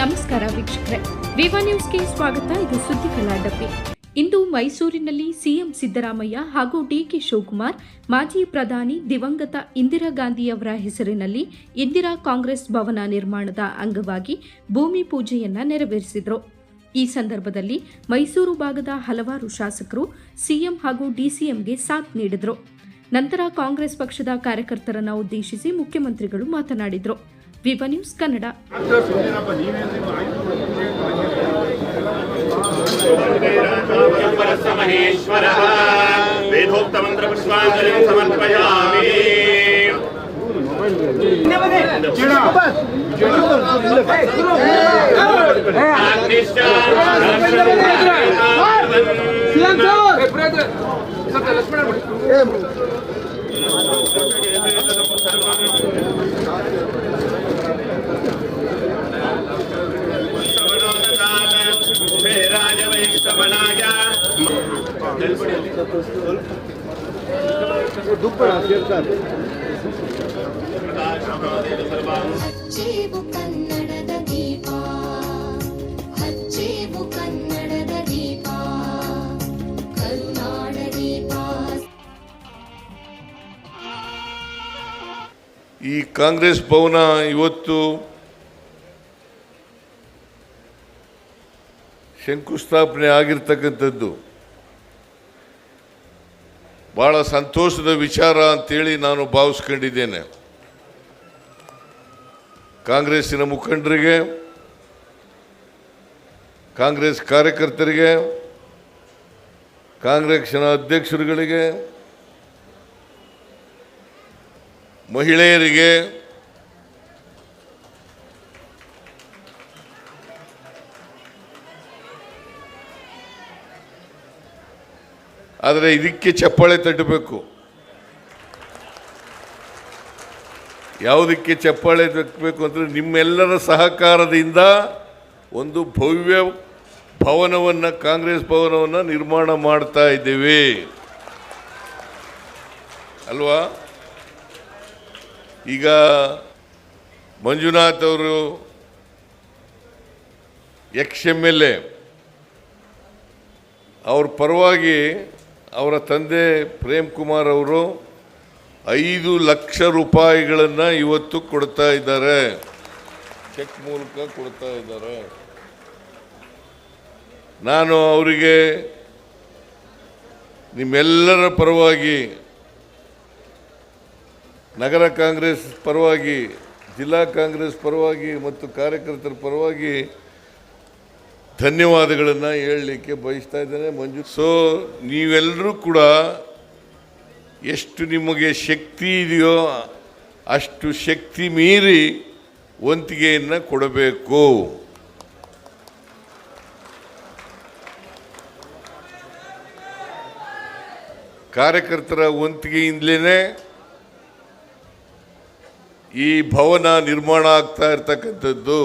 ನಮಸ್ಕಾರ ವೀಕ್ಷಕರೇ. ವಿವಾ ನ್ಯೂಸ್ಗೆ ಸ್ವಾಗತ, ಇದು ಸುದ್ದಿ ಕಲಾಡಬ್ಬಿ ಇಂದು ಮೈಸೂರಿನಲ್ಲಿ ಸಿಎಂ ಸಿದ್ದರಾಮಯ್ಯ ಹಾಗೂ ಡಿಕೆ ಶಿವಕುಮಾರ್, ಮಾಜಿ ಪ್ರಧಾನಿ ದಿವಂಗತ ಇಂದಿರಾ ಗಾಂಧಿಯವರ ಹೆಸರಿನಲ್ಲಿ ಇಂದಿರಾ ಕಾಂಗ್ರೆಸ್ ಭವನ ನಿರ್ಮಾಣದ ಅಂಗವಾಗಿ ಭೂಮಿ ಪೂಜೆಯನ್ನ ನೆರವೇರಿಸಿದರು. ಈ ಸಂದರ್ಭದಲ್ಲಿ ಮೈಸೂರು ಭಾಗದ ಹಲವಾರು ಶಾಸಕರು ಸಿಎಂ ಹಾಗೂ ಡಿಸಿಎಂಗೆ ಸಾಥ್ ನೀಡಿದರು. ನಂತರ ಕಾಂಗ್ರೆಸ್ ಪಕ್ಷದ ಕಾರ್ಯಕರ್ತರನ್ನು ಉದ್ದೇಶಿಸಿ ಮುಖ್ಯಮಂತ್ರಿಗಳು ಮಾತನಾಡಿದರು. विवा न्यूज़ कन्ड लक्ष्मण ಈ ಕಾಂಗ್ರೆಸ್ ಭವನ ಇವತ್ತು ಶಂಕುಸ್ಥಾಪನೆ ಆಗಿರ್ತಕ್ಕಂಥದ್ದು. ಭಾಳ ಸಂತೋಷದ ವಿಚಾರ ಅಂತೇಳಿ ನಾನು ಭಾವಿಸ್ಕೊಂಡಿದ್ದೇನೆ. ಕಾಂಗ್ರೆಸ್ಸಿನ ಮುಖಂಡರಿಗೆ ಕಾಂಗ್ರೆಸ್ ಕಾರ್ಯಕರ್ತರಿಗೆ ಕಾಂಗ್ರೆಸ್ನ ಅಧ್ಯಕ್ಷರುಗಳಿಗೆ ಮಹಿಳೆಯರಿಗೆ ಆದರೆ ಇದಕ್ಕೆ ಚಪ್ಪಾಳೆ ತಟ್ಟಬೇಕು. ಯಾವುದಕ್ಕೆ ಚಪ್ಪಾಳೆ ತಟ್ಟಬೇಕು ಅಂದರೆ ನಿಮ್ಮೆಲ್ಲರ ಸಹಕಾರದಿಂದ ಒಂದು ಭವ್ಯ ಭವನವನ್ನು, ಕಾಂಗ್ರೆಸ್ ಭವನವನ್ನು ನಿರ್ಮಾಣ ಮಾಡ್ತಾ ಇದ್ದೇವೆ. ಅಲ್ವಾ? ಈಗ ಮಂಜುನಾಥ್ ಅವರು ಎಕ್ಸ್ ಎಂ ಎಲ್ ಎ, ಅವ್ರ ಪರವಾಗಿ ಅವರ ತಂದೆ ಪ್ರೇಮ್ ಕುಮಾರ್ ಅವರು ಐದು ಲಕ್ಷ ರೂಪಾಯಿಗಳನ್ನು ಇವತ್ತು ಕೊಡ್ತಾ ಇದ್ದಾರೆ. ಚೆಕ್ ಮೂಲಕ ಕೊಡ್ತಾ ಇದ್ದಾರೆ. ನಾನು ಅವರಿಗೆ ನಿಮ್ಮೆಲ್ಲರ ಪರವಾಗಿ, ನಗರ ಕಾಂಗ್ರೆಸ್ ಪರವಾಗಿ, ಜಿಲ್ಲಾ ಕಾಂಗ್ರೆಸ್ ಪರವಾಗಿ ಮತ್ತು ಕಾರ್ಯಕರ್ತರ ಪರವಾಗಿ ಧನ್ಯವಾದಗಳನ್ನು ಹೇಳಲಿಕ್ಕೆ ಬಯಸ್ತಾ ಇದ್ದೇನೆ ಮಂಜು. ಸೊ ನೀವೆಲ್ಲರೂ ಕೂಡ ಎಷ್ಟು ನಿಮಗೆ ಶಕ್ತಿ ಇದೆಯೋ ಅಷ್ಟು ಶಕ್ತಿ ಮೀರಿ ಒಂತಿಗೆಯನ್ನು ಕೊಡಬೇಕು. ಕಾರ್ಯಕರ್ತರ ವಂತಿಗೆಯಿಂದಲೇ ಈ ಭವನ ನಿರ್ಮಾಣ ಆಗ್ತಾ ಇರ್ತಕ್ಕಂಥದ್ದು.